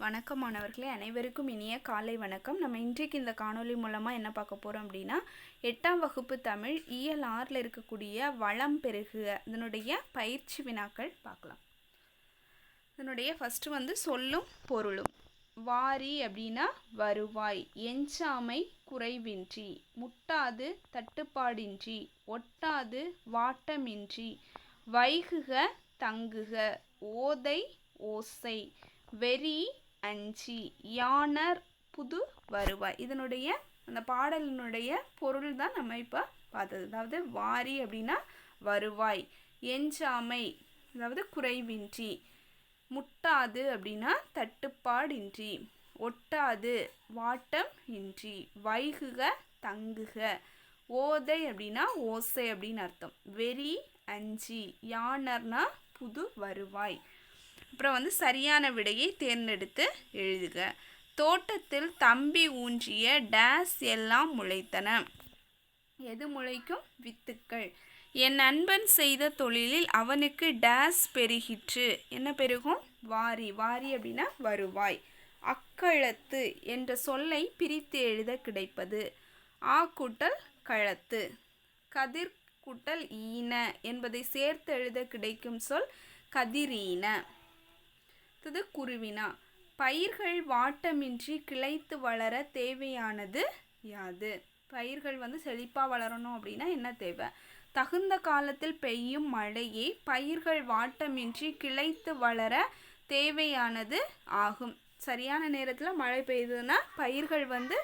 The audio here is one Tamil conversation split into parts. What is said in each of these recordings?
வணக்கம் மாணவர்களே அனைவருக்கும் இனிய காலை வணக்கம். நம்ம இன்றைக்கு இந்த காணொளி மூலமாக என்ன பார்க்க போகிறோம் அப்படின்னா எட்டாம் வகுப்பு தமிழ் இயல் ஆறில் இருக்கக்கூடிய வளம் பெருகு இதனுடைய பயிற்சி வினாக்கள் பார்க்கலாம். இதனுடைய ஃபஸ்ட்டு வந்து சொல்லும் பொருளும். வாரி அப்படின்னா வருவாய் எஞ்சாமை குறைவின்றி முட்டாது தட்டுப்பாடின்றி ஒட்டாது வாட்டமின்றி வைகுக தங்குக ஓதை ஓசை வெறி அஞ்சி. யானர் புது வருவாய். இதனுடைய அந்த பாடலினுடைய பொருள் தான் நம்ம இப்போ பார்த்தது. அதாவது வாரி அப்படின்னா வருவாய். எஞ்சாமை அதாவது குறைவின்றி. முட்டாது அப்படின்னா தட்டுப்பாடின்றி. ஒட்டாது வாட்டம் இன்றி. வைகுக தங்குக. ஓதை அப்படின்னா ஓசை அப்படின்னு அர்த்தம். வெறி அஞ்சி. யானர்னா புது வருவாய். அப்புறம் வந்து சரியான விடையை தேர்ந்தெடுத்து எழுதுக. தோட்டத்தில் தம்பி ஊன்றிய டேஸ் எல்லாம் முளைத்தன. எது முளைக்கும்? வித்துக்கள். என் நண்பன் செய்த தொழிலில் அவனுக்கு டேஸ் பெருகிற்று. என்ன பெருகும்? வாரி வாரி அப்படின்னா வருவாய். அக்களத்து என்ற சொல்லை பிரித்து எழுத கிடைப்பது. ஆ கூட்டல் களத்து கதிர் கூட்டல் ஈன என்பதை சேர்த்து எழுத கிடைக்கும் சொல் கதிரீன. அடுத்தது குருவினா. பயிர்கள் வாட்டமின்றி கிளைத்து வளர தேவையானது யாது? பயிர்கள் வந்து செழிப்பாக வளரணும் அப்படின்னா என்ன தேவை? தகுந்த காலத்தில் பெய்யும் மழையே பயிர்கள் வாட்டமின்றி கிளைத்து வளர தேவையானது ஆகும். சரியான நேரத்தில் மழை பெய்யுதுன்னா பயிர்கள் வந்து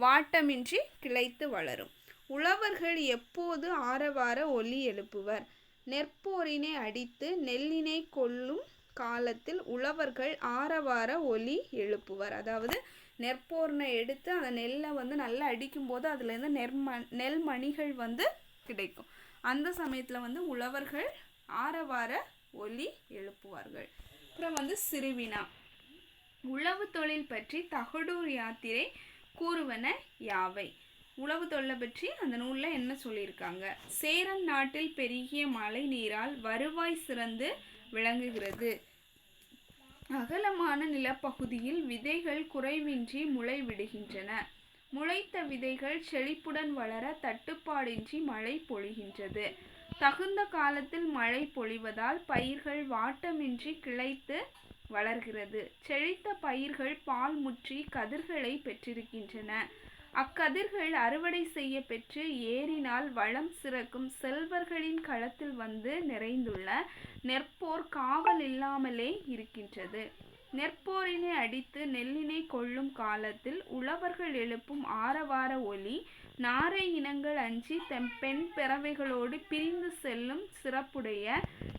வாட்டமின்றி கிளைத்து வளரும். உழவர்கள் எப்போது ஆரவார ஒலி எழுப்புவர்? நெற்போரினை அடித்து நெல்லினை கொல்லும் காலத்தில் உழவர்கள் ஆரவார ஒலி எழுப்புவர். அதாவது நெற்போர்னை எடுத்து அந்த நெல்லை வந்து நல்லா அடிக்கும்போது அதுலேருந்து நெற்ம நெல் மணிகள் வந்து கிடைக்கும். அந்த சமயத்தில் வந்து உழவர்கள் ஆரவார ஒலி எழுப்புவார்கள். அப்புறம் வந்து சிறுவினா. உழவு தொழில் பற்றி தகடூர் யாத்திரை கூறுவன யாவை? உழவு தொழிலை பற்றி அந்த நூலில் என்ன சொல்லியிருக்காங்க? சேரன் நாட்டில் பெருகிய மழை நீரால் வருவாய் சிறந்து விளங்குகிறது. அகலமான நிலப்பகுதியில் விதைகள் குறைவின்றி முளைவிடுகின்றன முளைத்த விதைகள் செழிப்புடன் வளர தட்டுப்பாடின்றி மழை பொழிகின்றது. தகுந்த காலத்தில் மழை பொழிவதால் பயிர்கள் வாட்டமின்றி கிளைத்து வளர்கிறது. செழித்த பயிர்கள் பால் முற்றி கதிர்களை பெற்றிருக்கின்றன. அக்கதிர்கள் அறுவடை செய்ய பெற்று ஏறினால் வளம் சிறக்கும் செல்வர்களின் களத்தில் வந்து நிறைந்துள்ள நெற்போர் காவல் இல்லாமலே இருக்கின்றது. நெற்போரினை அடித்து நெல்லினை கொள்ளும் காலத்தில் உழவர்கள் எழுப்பும் ஆரவார ஒலி நாரை இனங்கள் அஞ்சி தம் பெண் பிறவைகளோடு பிரிந்து செல்லும் சிறப்புடைய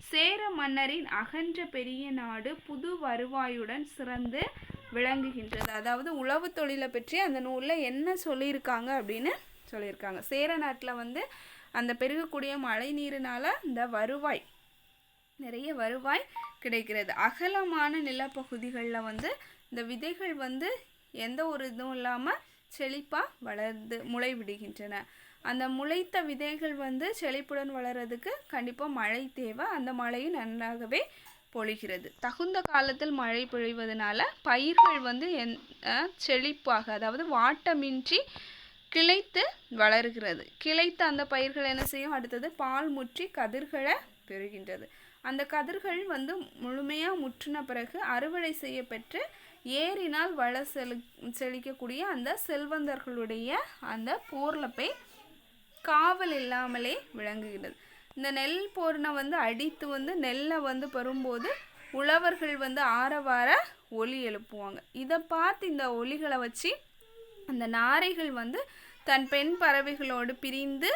சேர மன்னரின் அகன்ற பெரிய நாடு புது வருவாயுடன் சிறந்து விளங்குகின்றது. அதாவது உழவு தொழிலை பற்றி அந்த நூலில் என்ன சொல்லியிருக்காங்க அப்படின்னு சொல்லியிருக்காங்க. சேர நாட்டில் வந்து அந்த பெருகக்கூடிய மழை நீரினால் இந்த வருவாய் நிறைய வருவாய் கிடைக்கிறது. அகலமான நிலப்பகுதிகளில் வந்து இந்த விதைகள் வந்து எந்த ஒரு இதுவும் இல்லாமல் செழிப்பாக வளர்ந்து முளை விடுகின்றன அந்த முளைத்த விதைகள் வந்து செழிப்புடன் வளர்கிறதுக்கு கண்டிப்பாக மழை தேவை. அந்த மழையும் நன்றாகவே பொழிகிறது. தகுந்த காலத்தில் மழை பொழிவதனால பயிர்கள் வந்து எந் செழிப்பாக அதாவது வாட்டமின்றி கிளைத்து வளர்கிறது. கிளைத்து அந்த பயிர்கள் என்ன செய்யும்? அடுத்தது பால் முற்றி கதிர்களை பெறுகின்றது. அந்த கதிர்கள் வந்து முழுமையாக முற்றின பிறகு அறுவடை செய்யப்பெற்று ஏறினால் வள செலு செழிக்கக்கூடிய அந்த செல்வந்தர்களுடைய அந்த போர்லப்பை காவல் இல்லாமலே விளங்குகிறது இந்த நெல் போர்னை வந்து அடித்து வந்து நெல்லை வந்து பெறும்போது உழவர்கள் வந்து ஆரவார ஒலி எழுப்புவாங்க. இதை பார்த்து இந்த ஒலிகளை வச்சு அந்த நாரைகள் வந்து தன் பெண் பறவைகளோடு பிரிந்து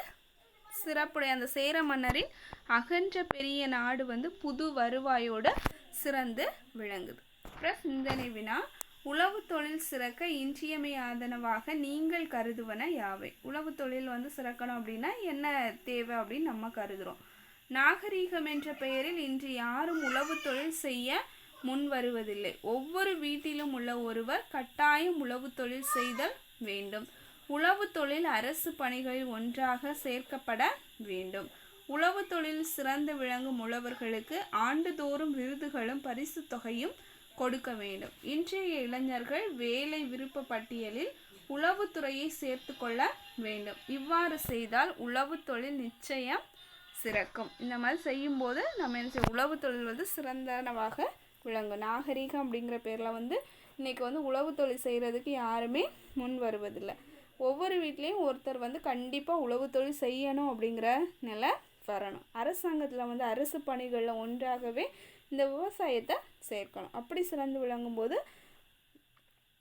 சிறப்புடைய அந்த சேர மன்னரின் அகன்ற பெரிய நாடு வந்து புது வருவாயோடு சிறந்து விளங்குது. அப்புறம் சிந்தனை வினா உழவு தொழில் சிறக்க இன்றியமையாதனவாக நீங்கள் கருதுவன யாவை? உழவு தொழில் வந்து சிறக்கணும் அப்படின்னா என்ன தேவை அப்படின்னு நம்ம கருதுகிறோம் நாகரீகம் என்ற பெயரில் இன்று யாரும் உழவு தொழில் செய்ய முன் வருவதில்லை ஒவ்வொரு வீட்டிலும் உள்ள ஒருவர் கட்டாயம் உழவு தொழில் செய்தல் வேண்டும். உழவு தொழில் அரசு பணிகளில் ஒன்றாக சேர்க்கப்பட வேண்டும். உழவு தொழில் சிறந்து விளங்கும் உழவர்களுக்கு ஆண்டுதோறும் விருதுகளும் பரிசு தொகையும் கொடுக்க வேண்டும். இன்றைய இளைஞர்கள் வேலை விருப்ப பட்டியலில் உளவுத்துறையை சேர்த்து கொள்ள வேண்டும். இவ்வாறு செய்தால் உளவு தொழில் நிச்சயம் சிறக்கும். இந்த மாதிரி செய்யும்போது நம்ம என்ன செய்ய உளவு தொழில் வந்து சிறந்தனவாக விளங்கும். நாகரீகம் அப்படிங்கிற பேரில் வந்து இன்றைக்கி வந்து உளவு தொழில் செய்கிறதுக்கு யாருமே முன் வருவதில்லை. ஒவ்வொரு வீட்லேயும் ஒருத்தர் வந்து கண்டிப்பாக உளவு தொழில் செய்யணும் அப்படிங்கிற நிலை வரணும். அரசாங்கத்தில் வந்து அரசு பணிகளில் ஒன்றாகவே இந்த விவசாயத்தை சேர்க்கணும். அப்படி சிறந்து விளங்கும்போது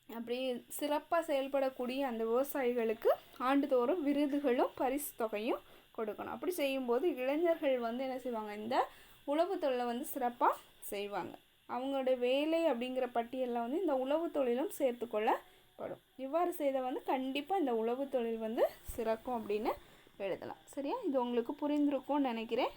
அப்படி சிறப்பாக செயல்படக்கூடிய அந்த விவசாயிகளுக்கு ஆண்டுதோறும் விருதுகளும் பரிசு தொகையும் கொடுக்கணும். அப்படி செய்யும்போது இளைஞர்கள் வந்து என்ன செய்வாங்க? இந்த உழவு தொழிலை வந்து சிறப்பாக செய்வாங்க. அவங்களோட வேலை அப்படிங்கிற பட்டியலில் வந்து இந்த உழவு தொழிலும் சேர்த்துக்கொள்ளப்படும் இவ்வாறு செய்தால் வந்து கண்டிப்பாக இந்த உழவு தொழில் வந்து சிறக்கும் அப்படின்னு எழுதலாம். சரியா? இது உங்களுக்கு புரிந்திருக்கும்னு நினைக்கிறேன்.